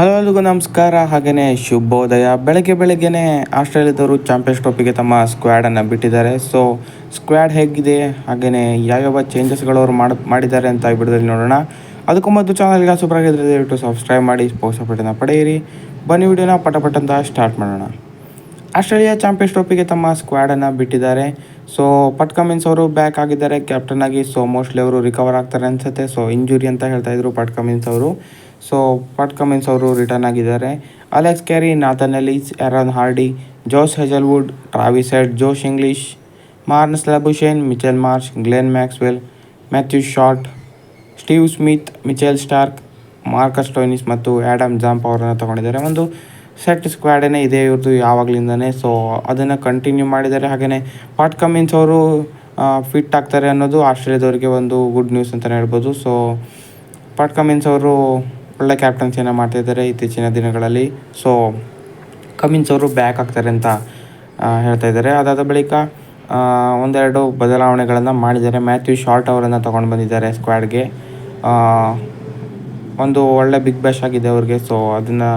Hello ಎಲ್ರಿಗೂ ನಮಸ್ಕಾರ. ಹಾಗೆಯೇ ಶುಭೋದಯ. ಬೆಳಗ್ಗೆ ಬೆಳಗ್ಗೆನೆ ಆಸ್ಟ್ರೇಲಿಯಾದವರು ಚಾಂಪಿಯನ್ಸ್ ಟ್ರೋಫಿಗೆ ತಮ್ಮ ಸ್ಕ್ವಾಡನ್ನು ಬಿಟ್ಟಿದ್ದಾರೆ. ಸೊ ಸ್ಕ್ವಾಡ್ ಹೇಗಿದೆ? ಹಾಗೆಯೇ ಯಾವ್ಯಾವ ಚೇಂಜಸ್ಗಳು ಅವರು ಮಾಡಿ, ಮಾಡಿದ್ದಾರೆ ಅಂತ ಈ ನೋಡೋಣ. ಅದಕ್ಕೂ ಮೊದಲು ಚಾನಲ್ಗೆ ಸೂಪರ್ ಆಗಿದ್ರೆ ದಯವಿಟ್ಟು ಸಬ್ಸ್ಕ್ರೈಬ್ ಮಾಡಿ ಪೋಸ್ಟ್ ಅಪ್ಡೇಟನ್ನು ಪಡೆಯಿರಿ. ಬನ್ನಿ ವಿಡಿಯೋನ ಪಟ ಪಟ ಅಂತ ಸ್ಟಾರ್ಟ್ ಮಾಡೋಣ. ಆಸ್ಟ್ರೇಲಿಯಾ ಚಾಂಪಿಯನ್ಸ್ ಟ್ರೋಫಿಗೆ ತಮ್ಮ ಸ್ಕ್ವಾಡನ್ನು ಬಿಟ್ಟಿದ್ದಾರೆ. ಸೊ ಪಟ್ ಕಮಿನ್ಸ್ ಅವರು ಬ್ಯಾಕ್ ಆಗಿದ್ದಾರೆ. ಕ್ಯಾಪ್ಟನ್ ಆಗಿ ಸೊ ಮೋಸ್ಟ್ಲಿ ಅವರು ರಿಕವರ್ ಆಗ್ತಾರೆ ಅನ್ಸುತ್ತೆ. ಸೊ ಇಂಜುರಿ ಅಂತ ಹೇಳ್ತಾ ಇದ್ರು ಪಟ್ ಕಮಿನ್ಸ್ ಅವರು. ಸೊ ಪಾಟ್ ಕಮಿನ್ಸ್ ಅವರು ರಿಟರ್ನ್ ಆಗಿದ್ದಾರೆ? Alex Carey Nathan Ellis Aaron Hardie Josh Hazlewood Travis Head Josh Inglis Marnus Labuschagne Mitchell Marsh Glenn Maxwell Matthew Short Steve Smith Mitchell Starc Marcus Stoinis ಮತ್ತು Adam ಜಾಂಪ್ ಅವರನ್ನು ತಗೊಂಡಿದ್ದಾರೆ. ಒಂದು set ಸ್ಕ್ವಾಡೇ ಇದೆ ಇವ್ರದ್ದು ಯಾವಾಗಲಿಂದನೇ. So ಅದನ್ನು continue ಮಾಡಿದ್ದಾರೆ. ಹಾಗೆಯೇ ಪಾಟ್ ಕಮಿನ್ಸ್ ಅವರು ಫಿಟ್ ಆಗ್ತಾರೆ ಅನ್ನೋದು ಆಸ್ಟ್ರೇಲಿಯಾದವರಿಗೆ ಒಂದು ಗುಡ್ ನ್ಯೂಸ್ ಅಂತಲೇ ಹೇಳ್ಬೋದು. ಸೊ ಪಾಟ್ ಕಮಿನ್ಸ್ ಅವರು ಒಳ್ಳೆ ಕ್ಯಾಪ್ಟನ್ಸಿಯನ್ನು ಮಾಡ್ತಿದ್ದಾರೆ ಇತ್ತೀಚಿನ ದಿನಗಳಲ್ಲಿ. ಸೊ ಕಮಿನ್ಸ್ ಅವರು ಬ್ಯಾಕ್ ಆಗ್ತಾರೆ ಅಂತ ಹೇಳ್ತಾ ಇದ್ದಾರೆ. ಅದಾದ ಬಳಿಕ ಒಂದೆರಡು ಬದಲಾವಣೆಗಳನ್ನು ಮಾಡಿದ್ದಾರೆ. ಮ್ಯಾಥ್ಯೂ ಶಾರ್ಟ್ ಅವರನ್ನು ತೊಗೊಂಡು ಬಂದಿದ್ದಾರೆ ಸ್ಕ್ವಾಡ್ಗೆ ಒಂದು ಒಳ್ಳೆ ಬಿಗ್ ಬ್ಯಾಶ್ ಆಗಿದೆ ಅವ್ರಿಗೆ. ಸೊ ಅದನ್ನು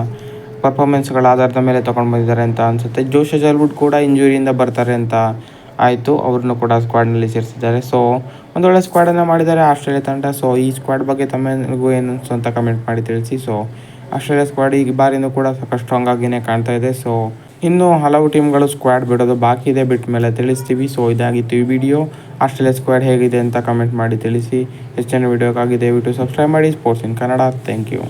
ಪರ್ಫಾರ್ಮೆನ್ಸ್ಗಳ ಆಧಾರದ ಮೇಲೆ ತೊಗೊಂಡು ಬಂದಿದ್ದಾರೆ ಅಂತ ಅನಿಸುತ್ತೆ. ಜೋಶ ಜಲ್ವುಡ್ ಕೂಡ ಇಂಜುರಿಯಿಂದ ಬರ್ತಾರೆ ಅಂತ ಆಯಿತು, ಅವ್ರನ್ನೂ ಕೂಡ ಸ್ಕ್ವಾಡ್ನಲ್ಲಿ ಸೇರಿಸಿದ್ದಾರೆ. ಸೊ ಒಂದು ಒಳ್ಳೆ ಸ್ಕ್ವಾಡನ್ನು ಮಾಡಿದ್ದಾರೆ ಆಸ್ಟ್ರೇಲಿಯಾ ತಂಡ. ಸೊ ಈ ಸ್ಕ್ವಾಡ್ ಬಗ್ಗೆ ತಮ್ಮನಿಗೂ ಏನು ಅನಿಸ್ತು ಅಂತ ಕಮೆಂಟ್ ಮಾಡಿ ತಿಳಿಸಿ. ಸೊ ಆಸ್ಟ್ರೇಲಿಯಾ ಸ್ಕ್ವಾಡ್ ಈ ಬಾರಿನೂ ಕೂಡ ಸಾಕಷ್ಟು ಸ್ಟ್ರಾಂಗ್ ಆಗಿನೇ ಕಾಣ್ತಾ ಇದೆ. ಸೊ ಇನ್ನು ಹಲವು ಟೀಮ್ಗಳು ಸ್ಕ್ವಾಡ್ ಬಿಡೋದು ಬಾಕಿ ಇದೆ. ಬಿಟ್ಟ ಮೇಲೆ ತಿಳಿಸ್ತೀವಿ. ಸೊ ಇದಾಗಿತ್ತು ಈ ವಿಡಿಯೋ ಆಸ್ಟ್ರೇಲಿಯಾ ಸ್ಕ್ವಾಡ್ ಹೇಗಿದೆ ಅಂತ ಕಮೆಂಟ್ ಮಾಡಿ ತಿಳಿಸಿ. ಹೆಚ್ಚಿನ ವಿಡಿಯೋಕ್ಕಾಗಿ ದಯವಿಟ್ಟು ಸಬ್ಸ್ಕ್ರೈಬ್ ಮಾಡಿ. Sports in Kannada thank you